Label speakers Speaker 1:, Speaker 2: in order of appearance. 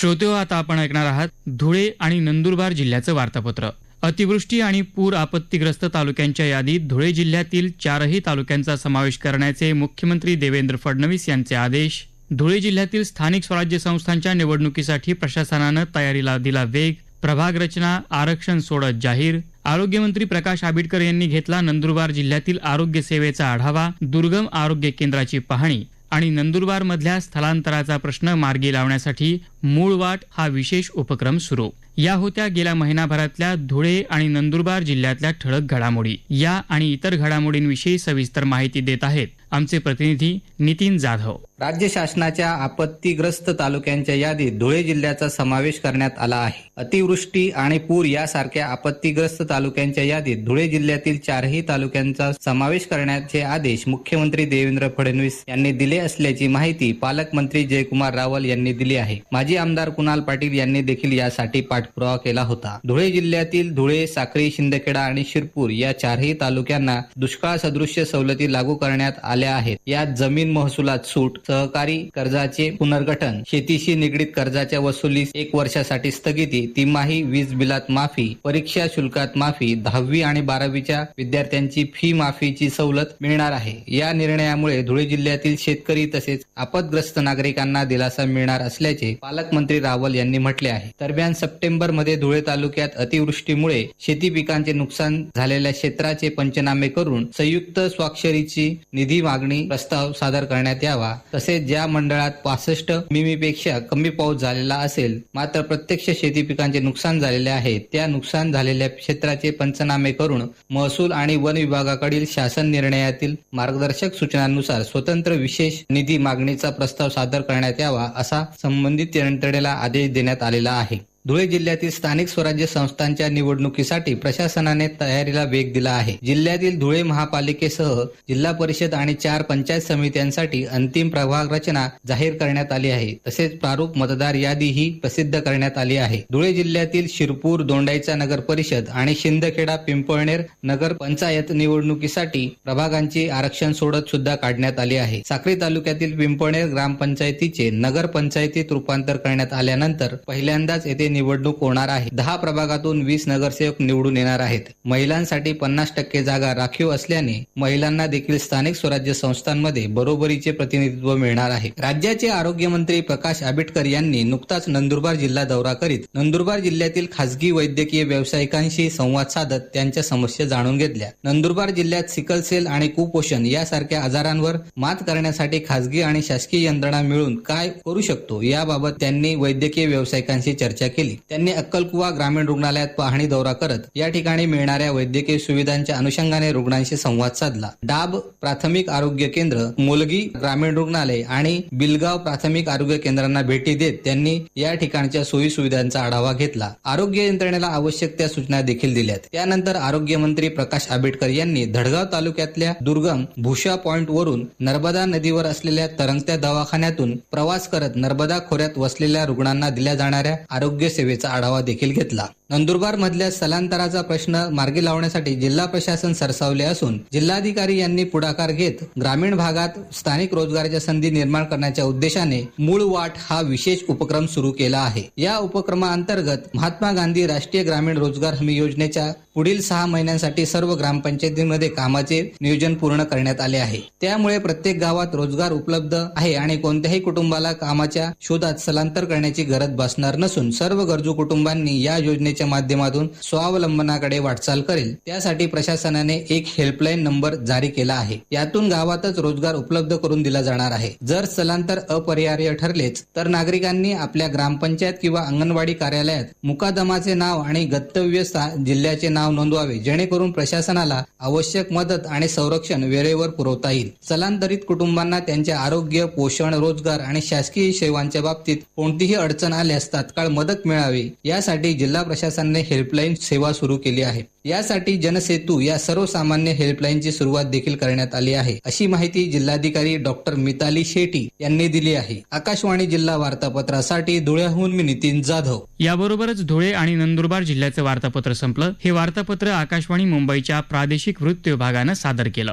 Speaker 1: श्रोतेहो आता आपण ऐकणार आहात धुळे आणि नंदुरबार जिल्ह्याचं वार्तापत्र. अतिवृष्टी आणि पूर आपत्तीग्रस्त तालुक्यांच्या यादीत धुळे जिल्ह्यातील चारही तालुक्यांचा समावेश करण्याचे मुख्यमंत्री देवेंद्र फडणवीस यांचे आदेश. धुळे जिल्ह्यातील स्थानिक स्वराज्य संस्थांच्या निवडणुकीसाठी प्रशासनानं तयारीला दिला वेग. प्रभाग रचना आरक्षण सोडत जाहीर. आरोग्यमंत्री प्रकाश आंबेडकर यांनी घेतला नंदुरबार जिल्ह्यातील आरोग्य सेवेचा आढावा दुर्गम आरोग्य केंद्राची पाहणी आणि नंदुरबार मधल्या स्थलांतराचा प्रश्न मार्गी लावण्यासाठी मूळ वाट हा विशेष उपक्रम सुरू. या होत्या गेल्या महिनाभरातल्या धुळे आणि नंदुरबार जिल्ह्यातल्या ठळक घडामोडी. या आणि इतर घडामोडींविषयी सविस्तर माहिती देत आहेत आमचे प्रतिनिधी नितीन जाधव.
Speaker 2: राज्य शासनाच्या आपत्तीग्रस्त तालुक्यांच्या यादीत धुळे जिल्ह्याचा समावेश करण्यात आला आहे. अतिवृष्टी आणि पूर यासारख्या आपत्तीग्रस्त तालुक्यांच्या यादीत धुळे जिल्ह्यातील चारही तालुक्यांचा समावेश करण्याचे आदेश मुख्यमंत्री देवेंद्र फडणवीस यांनी दिले असल्याची माहिती पालकमंत्री जयकुमार रावल यांनी दिली आहे. माजी आमदार कुणाल पाटील यांनी देखील यासाठी पाठपुरावा केला होता. धुळे जिल्ह्यातील धुळे साक्री शिंदखेडा आणि शिरपूर या चारही तालुक्यांना दुष्काळ सदृश्य सवलती लागू करण्यात आल्या आहेत. यात जमीन महसुलात सूट सहकारी कर्जाचे पुनर्गठन शेतीशी निगडीत कर्जाच्या वसुलीस एक वर्षासाठी स्थगिती तिमाही वीज बिलात माफी परीक्षा शुल्कात माफी दहावी आणि बारावीच्या विद्यार्थ्यांची फी माफीची सवलत मिळणार आहे. या निर्णयामुळे धुळे जिल्ह्यातील शेतकरी तसेच आपदग्रस्त नागरिकांना दिलासा मिळणार असल्याचे पालक पालकमंत्री रावल यांनी म्हटले आहे. दरम्यान सप्टेंबरमध्ये धुळे तालुक्यात अतिवृष्टीमुळे शेती पिकांचे नुकसान झालेल्या क्षेत्राचे पंचनामे करून संयुक्त स्वाक्षरीची निधी मागणी प्रस्ताव सादर करण्यात यावा. तसेच ज्या मंडळात पासष्ट मिमीपेक्षा कमी पाऊस झालेला असेल मात्र प्रत्यक्ष शेती पिकांचे नुकसान झालेले आहे त्या नुकसान झालेल्या क्षेत्राचे पंचनामे करून महसूल आणि वन विभागाकडील शासन निर्णयातील मार्गदर्शक सूचनांनुसार स्वतंत्र विशेष निधी मागणीचा प्रस्ताव सादर करण्यात यावा असा संबंधित यंत्रणेला आदेश देण्यात आलेला आहे. धुळे जिल्ह्यातील स्थानिक स्वराज्य संस्थांच्या निवडणुकीसाठी प्रशासनाने तयारीला वेग दिला आहे. जिल्ह्यातील धुळे महापालिकेसह जिल्हा परिषद आणि चार पंचायत समित्यांसाठी अंतिम प्रभाग रचना जाहीर करण्यात आली आहे. तसेच प्रारूप मतदार यादी ही प्रसिद्ध करण्यात आली आहे. धुळे जिल्ह्यातील शिरपूर दोंडाईचा नगर परिषद आणि शिंदखेडा पिंपळनेर नगर पंचायत निवडणुकीसाठी प्रभागांची आरक्षण सोडत सुद्धा काढण्यात आली आहे. साक्री तालुक्यातील पिंपळनेर ग्रामपंचायतीचे नगर पंचायतीत रूपांतर करण्यात आल्यानंतर पहिल्यांदाच येथे निवडणूक होणार आहे. दहा प्रभागातून वीस नगरसेवक निवडून येणार आहेत. महिलांसाठी पन्नास टक्के जागा राखीव असल्याने महिलांना देखील स्थानिक स्वराज्य संस्थांमध्ये बरोबरीचे प्रतिनिधित्व मिळणार आहे. राज्याचे आरोग्यमंत्री प्रकाश आंबेडकर यांनी नुकताच नंदुरबार जिल्हा दौरा करीत नंदुरबार जिल्ह्यातील खासगी वैद्यकीय व्यावसायिकांशी संवाद साधत त्यांच्या समस्या जाणून घेतल्या. नंदुरबार जिल्ह्यात सिकल सेल आणि कुपोषण यासारख्या आजारांवर मात करण्यासाठी खासगी आणि शासकीय यंत्रणा मिळून काय करू शकतो याबाबत त्यांनी वैद्यकीय व्यावसायिकांशी चर्चा केली. त्यांनी अक्कलकुवा ग्रामीण रुग्णालयात पाहणी दौरा करत या ठिकाणी मिळणाऱ्या वैद्यकीय सुविधांच्या अनुषंगाने रुग्णांशी संवाद साधला. डाब प्राथमिक आरोग्य केंद्र मुलगी ग्रामीण रुग्णालय आणि बिलगाव प्राथमिक आरोग्य केंद्रांना भेटी देत त्यांनी या ठिकाणच्या सोयी सुविधांचा आढावा घेतला. आरोग्य यंत्रणेला आवश्यक त्या सूचना देखील दिल्यात. त्यानंतर आरोग्य मंत्री प्रकाश आंबेडकर यांनी धडगाव तालुक्यातल्या दुर्गम भूषा पॉइंट वरून नर्मदा नदीवर असलेल्या तरंगत्या दवाखान्यातून प्रवास करत नर्मदा खोऱ्यात वसलेल्या रुग्णांना दिल्या जाणाऱ्या आरोग्य सेवेचा आढावा देखील घेतला. नंदुरबार मधल्या स्थलांतराचा प्रश्न मार्गी लावण्यासाठी जिल्हा प्रशासन सरसावले असून जिल्हाधिकारी यांनी पुढाकार घेत ग्रामीण भागात स्थानिक रोजगाराच्या संधी निर्माण करण्याच्या उद्देशाने मूळ वाट हा विशेष उपक्रम सुरू केला आहे. या उपक्रमाअंतर्गत महात्मा गांधी राष्ट्रीय ग्रामीण रोजगार हमी योजनेच्या पुढील सहा महिन्यांसाठी सर्व ग्रामपंचायतीमध्ये कामाचे नियोजन पूर्ण करण्यात आले आहे. त्यामुळे प्रत्येक गावात रोजगार उपलब्ध आहे आणि कोणत्याही कुटुंबाला कामाच्या शोधात स्थलांतर करण्याची गरज भासणार नसून सर्व गरजू कुटुंबांनी या योजनेच्या माध्यमातून स्वावलंबनाकडे वाटचाल करेल. त्यासाठी प्रशासनाने एक हेल्पलाईन नंबर जारी केला आहे. यातून गावातच रोजगार उपलब्ध करून दिला जाणार आहे. जर स्थलांतर अपरिहार्य ठरलेच तर नागरिकांनी आपल्या ग्रामपंचायत किंवा अंगणवाडी कार्यालयात मुकादमाचे नाव आणि गंतव्य जिल्ह्याचे नाव नोंदवावे जेणेकरून प्रशासनाला आवश्यक मदत आणि संरक्षण वेळेवर पुरवता येईल. स्थलांतरित कुटुंबांना त्यांच्या आरोग्य पोषण रोजगार आणि शासकीय सेवांच्या बाबतीत कोणतीही अडचण आल्यास तात्काळ मदत मिळावी. यासाठी जिल्हा प्रशासन प्रशासनाने हेल्पलाईन सेवा सुरू केली आहे. यासाठी जनसेतू या सर्वसामान्य हेल्पलाईनची सुरुवात देखील करण्यात आली आहे अशी माहिती जिल्हाधिकारी डॉक्टर मिताली शेट्टी यांनी दिली आहे. आकाशवाणी जिल्हा वार्तापत्रासाठी धुळ्याहून मी नितीन जाधव.
Speaker 1: याबरोबरच धुळे आणि नंदुरबार जिल्ह्याचं वार्तापत्र संपलं. हे वार्तापत्र आकाशवाणी मुंबईच्या प्रादेशिक वृत्त विभागानं सादर केलं.